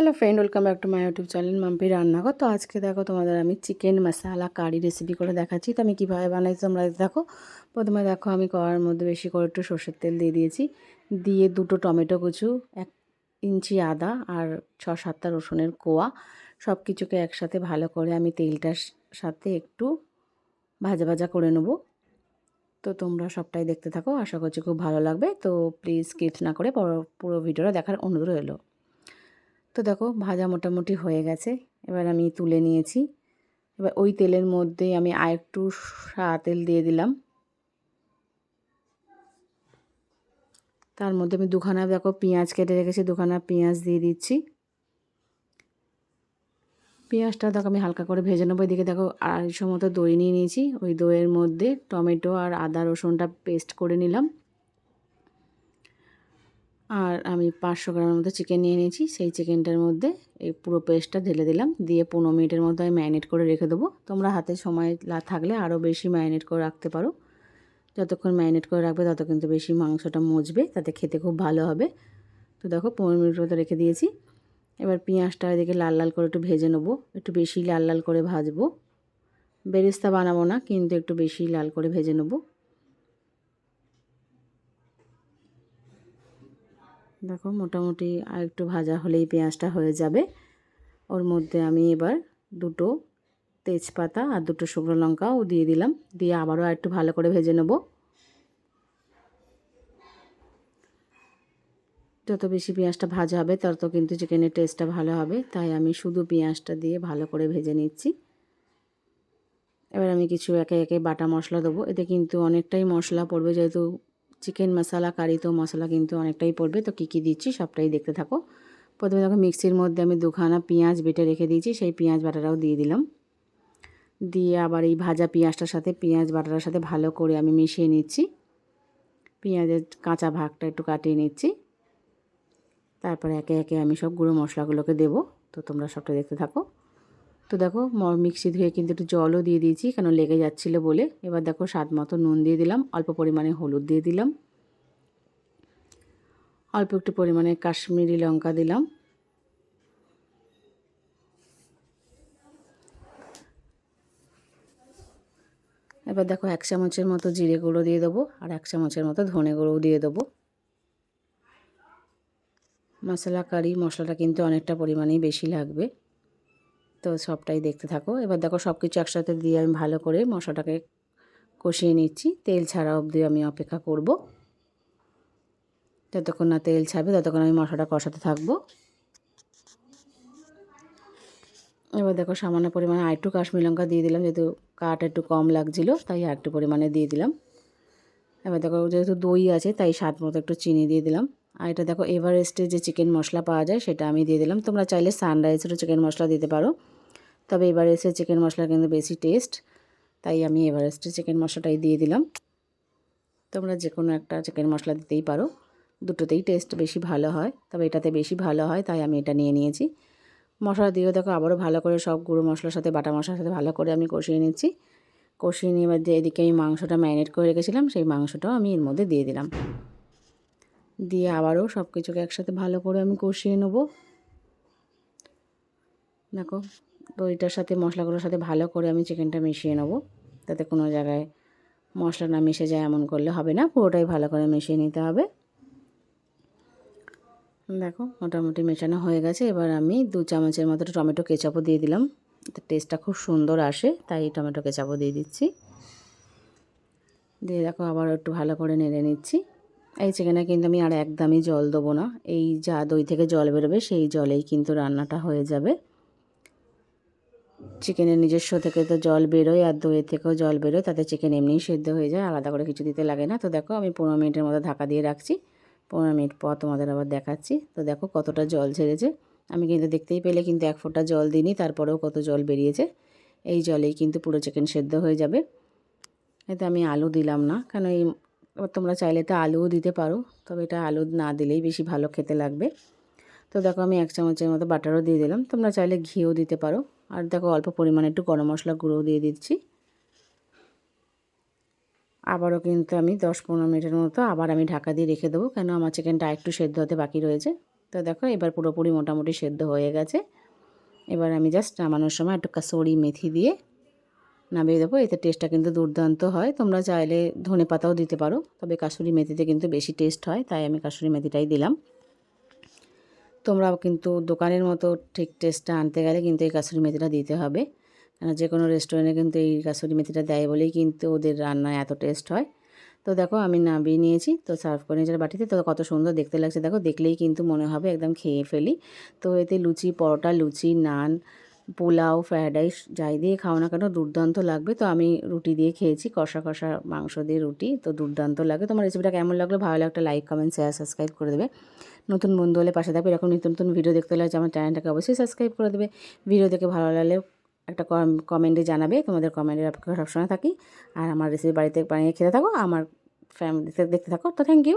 Hello friend welcome back to my YouTube channel Mampi রান্নাঘর তো আজকে দেখো তোমাদের আমি চিকেন মশালা কারি রেসিপি করে দেখাচ্ছি। তো আমি কীভাবে বানাই তোমরা দেখো। প্রথমে দেখো আমি কড়ার মধ্যে বেশি করে একটু সর্ষের তেল দিয়ে দিয়েছি। দিয়ে দুটো টমেটো কুচু, এক ইঞ্চি আদা আর ছ সাতটা রসুনের কোয়া। সব কিছুকে একসাথে ভালো করে আমি তেলটার সাথে একটু ভাজা ভাজা করে নেব। তো তোমরা সবটাই দেখতে থাকো, আশা করছি খুব ভালো লাগবে। তো প্লিজ স্কিপ না করে পুরো ভিডিওটা দেখার অনুরোধ রইল। তো দেখো ভাজা মোটামুটি হয়ে গেছে। এবার আমি তুলে নিয়েছি। এবার ওই তেলের মধ্যে আমি আর একটু সাদা তেল দিয়ে দিলাম। তার মধ্যে আমি দুখানা দেখো পেঁয়াজ কেটে রেখেছি, দুখানা পেঁয়াজ দিয়ে দিচ্ছি। পেঁয়াজটা দেখো আমি হালকা করে ভেজে নেব। এদিকে দেখো আড়াইশো মতো দই নিয়ে নিয়েছি। ওই দইয়ের মধ্যে টমেটো আর আদা রসুনটা পেস্ট করে নিলাম। আর আমি পাঁচশো গ্রামের মতো চিকেন নিয়ে নিয়েছি। সেই চিকেনটার মধ্যে এই পুরো পেস্টটা ঢেলে দিলাম। দিয়ে পনেরো মিনিটের মধ্যে আমি ম্যারিনেট করে রেখে দেবো। তোমরা হাতে সময় থাকলে আরও বেশি ম্যারিনেট করে রাখতে পারো। যতক্ষণ ম্যারিনেট করে রাখবে তত কিন্তু বেশি মাংসটা মজবে, তাতে খেতে খুব ভালো হবে। তো দেখো, পনেরো মিনিট মতো রেখে দিয়েছি। এবার পেঁয়াজটা এদিকে লাল লাল করে একটু ভেজে নেব। একটু বেশি লাল লাল করে ভাজবো। বেরেস্তা বানাবো না, কিন্তু একটু বেশি লাল করে ভেজে নেব। দেখো মোটামুটি আর একটু ভাজা হলেই পেঁয়াজটা হয়ে যাবে। ওর মধ্যে আমি এবার দুটো তেজপাতা আর দুটো শুকনো লঙ্কাও দিয়ে দিলাম। দিয়ে আবারও একটু ভালো করে ভেজে নেব। যত বেশি পেঁয়াজটা ভাজা হবে, তত কিন্তু চিকেনের টেস্টটা ভালো হবে। তাই আমি শুধু পেঁয়াজটা দিয়ে ভালো করে ভেজে নিচ্ছি। এবার আমি কিছু একে একে বাটা মশলা দেবো। এতে কিন্তু অনেকটাই মশলা পড়বে, যেহেতু চিকেন মশলা কারি তো মশলা কিন্তু অনেকটাই পড়বে। তো কী কী দিচ্ছি সবটাই দেখতে থাকো। প্রথমে দেখো মিক্সির মধ্যে আমি দুখানা পেঁয়াজ বেটে রেখে দিয়েছি, সেই পেঁয়াজ বাটাটাও দিয়ে দিলাম। দিয়ে আবার এই ভাজা পেঁয়াজটার সাথে, পেঁয়াজ বাটাটার সাথে ভালো করে আমি মিশিয়ে নিচ্ছি। পেঁয়াজের কাঁচা ভাগটা একটু কাটিয়ে নিচ্ছি। তারপরে একে একে আমি সব গুঁড়ো মশলাগুলোকে দেবো। তো তোমরা সবটা দেখতে থাকো। তো দেখো মিক্সি ধুয়ে কিন্তু একটু জলও দিয়ে দিয়েছি, কেন লেগে যাচ্ছিল বলে। এবার দেখো, স্বাদ মতো নুন দিয়ে দিলাম, অল্প পরিমাণে হলুদ দিয়ে দিলাম। অল্প একটু পরিমাণে কাশ্মীরি লঙ্কা দিলাম। এবার দেখো, এক চামচের মতো জিরে গুঁড়ো দিয়ে দেবো, আর এক চামচের মতো ধনে গুঁড়োও দিয়ে দেবো। মশলা কারি, মশলাটা কিন্তু অনেকটা পরিমাণেই বেশি লাগবে। তো সবটাই দেখতে থাকো। এবার দেখো সব কিছু একসাথে দিয়ে আমি ভালো করে মশলাটাকে কষিয়ে নিচ্ছি। তেল ছাড়া অবধি আমি অপেক্ষা করব। যতক্ষণ না তেল ছাড়বে ততক্ষণ আমি মশলাটা কষাতে থাকব। এবার দেখো সামান্য পরিমাণে আরেকটু কাশ্মীর লঙ্কা দিয়ে দিলাম, যেহেতু কাঠ একটু কম লাগছিল, তাই আরেকটু পরিমাণে দিয়ে দিলাম। এবার দেখো যেহেতু দই আছে, তাই স্বাদ মতো একটু চিনি দিয়ে দিলাম। আর এটা দেখো এভারেস্টে যে চিকেন মশলা পাওয়া যায়, সেটা আমি দিয়ে দিলাম। তোমরা চাইলে সানরাইজেরও চিকেন মশলা দিতে পারো। তবে এভারেস্টের চিকেন মশলা কিন্তু বেশি টেস্ট তাই আমি এভারেস্টের চিকেন মশলাটাই দিয়ে দিলাম। তোমরা যে কোনো একটা চিকেন মশলা দিতেই পারো। দুটোতেই টেস্ট বেশি ভালো হয়, তবে এটাতে বেশি ভালো হয়, তাই আমি এটা নিয়ে নিয়েছি। মশলা দিয়েও দেখো আবারও ভালো করে সব গুঁড়ো মশলার সাথে, বাটা মশলার সাথে ভালো করে আমি কষিয়ে নিচ্ছি। কষিয়ে নিয়ে এবার যে এদিকে আমি মাংসটা ম্যারিনেট করে রেখেছিলাম, সেই মাংসটাও আমি এর মধ্যে দিয়ে দিলাম। দিয়ে আবারও সব কিছুকে একসাথে ভালো করে আমি কষিয়ে নেব। দেখো, দইটার সাথে, মশলাগুলোর সাথে ভালো করে আমি চিকেনটা মিশিয়ে নেব। তাতে কোনো জায়গায় মশলা না মিশে যায় এমন করলে হবে না, পুরোটাই ভালো করে মিশিয়ে নিতে হবে। দেখো, মোটামুটি মেশানো হয়ে গেছে। এবার আমি দু চামচের মতো টমেটো কেচাপও দিয়ে দিলাম। টেস্টটা খুব সুন্দর আসে, তাই টমেটো কেচাপও দিয়ে দিচ্ছি। দিয়ে দেখো আবার একটু ভালো করে নেড়ে নিচ্ছি। এই চিকেনে কিন্তু আমি আর একদমই জল দেবো না। এই যা দই থেকে জল বেরোবে, সেই জলেই কিন্তু রান্নাটা হয়ে যাবে। চিকেনের নিজস্ব থেকে তো জল বেরোয় আর দইয়ের থেকেও জল বেরোয়, তাতে চিকেন এমনিই সেদ্ধ হয়ে যায়, আলাদা করে কিছু দিতে লাগে না। তো দেখো, আমি পনেরো মিনিটের মতো ঢাকা দিয়ে রাখছি। পনেরো মিনিট পর তোমাদের আবার দেখাচ্ছি। তো দেখো কতটা জল ছেড়েছে। আমি কিন্তু দেখতেই পেলে কিন্তু এক ফোঁটা জল দিইনি, তারপরেও কত জল বেরিয়েছে। এই জলেই কিন্তু পুরো চিকেন সেদ্ধ হয়ে যাবে। এতে আমি আলু দিলাম না, কেন এই এবার তোমরা চাইলে তো আলুও দিতে পারো, তবে এটা আলু না দিলেই বেশি ভালো খেতে লাগবে। তো দেখো আমি এক চামচের মতো বাটারও দিয়ে দিলাম, তোমরা চাইলে ঘিও দিতে পারো। আর দেখো অল্প পরিমাণে একটু গরম মশলা গুঁড়োও দিয়ে দিচ্ছি। আবারও কিন্তু আমি দশ পনেরো মিনিটের মতো আবার আমি ঢাকা দিয়ে রেখে দেবো, কেন আমার চিকেনটা একটু সেদ্ধ হতে বাকি রয়েছে। তো দেখো এবার পুরোপুরি মোটামুটি সেদ্ধ হয়ে গেছে। এবার আমি জাস্ট নামানোর সময় একটু কাসুরি মেথি দিয়ে নামিয়ে দেবো। এতে টেস্টটা কিন্তু দুর্দান্ত হয়। তোমরা চাইলে ধনে পাতাও দিতে পারো, তবে কাসুরি মেথিতে কিন্তু বেশি টেস্ট হয়, তাই আমি কাসুরি মেথিটাই দিলাম। তোমরাও কিন্তু দোকানের মতো ঠিক টেস্টটা আনতে গেলে কিন্তু এই কাসুরি মেথিটা দিতে হবে। কেন যে কোনো রেস্টুরেন্টে কিন্তু এই কাসুরি মেথিটা দেয় বলেই কিন্তু ওদের রান্নায় এত টেস্ট হয়। তো দেখো আমি নামিয়ে নিয়েছি, তো সার্ভ করে নিয়েছি বাটিতে। তো কত সুন্দর দেখতে লাগছে। দেখো দেখলেই কিন্তু মনে হবে একদম খেয়ে ফেলি। তো এতে লুচি, পরোটা, লুচি, নান পোলাও ফ্রায়েড রাইস যাই দিয়ে খাও না কেন, দুর্দান্ত লাগবে। তো আমি রুটি দিয়ে খেয়েছি, কষা কষা মাংস দিয়ে রুটি, তো দুর্দান্ত লাগে তোমার রেসিপিটা কেমন লাগল? ভালো লাগলে একটা লাইক কমেন্ট শেয়ার সাবস্ক্রাইব করে দেবে। নতুন বন্ধু হলে পাশে থাকবে, এরকম নিত্য নতুন ভিডিও দেখতে হলে আমার চ্যানেলটাকে অবশ্যই সাবস্ক্রাইব করে দেবে। ভিডিও দেখে ভালো লাগলে একটা কমেন্টে জানাবে, তোমাদের কমেন্টের অপেক্ষা সবসময় থাকি। আর আমার রেসিপি বাড়িতে বানিয়ে খেতে থাকো, আমার ফ্যামিলিতে দেখতে থাকো, তো থ্যাংক ইউ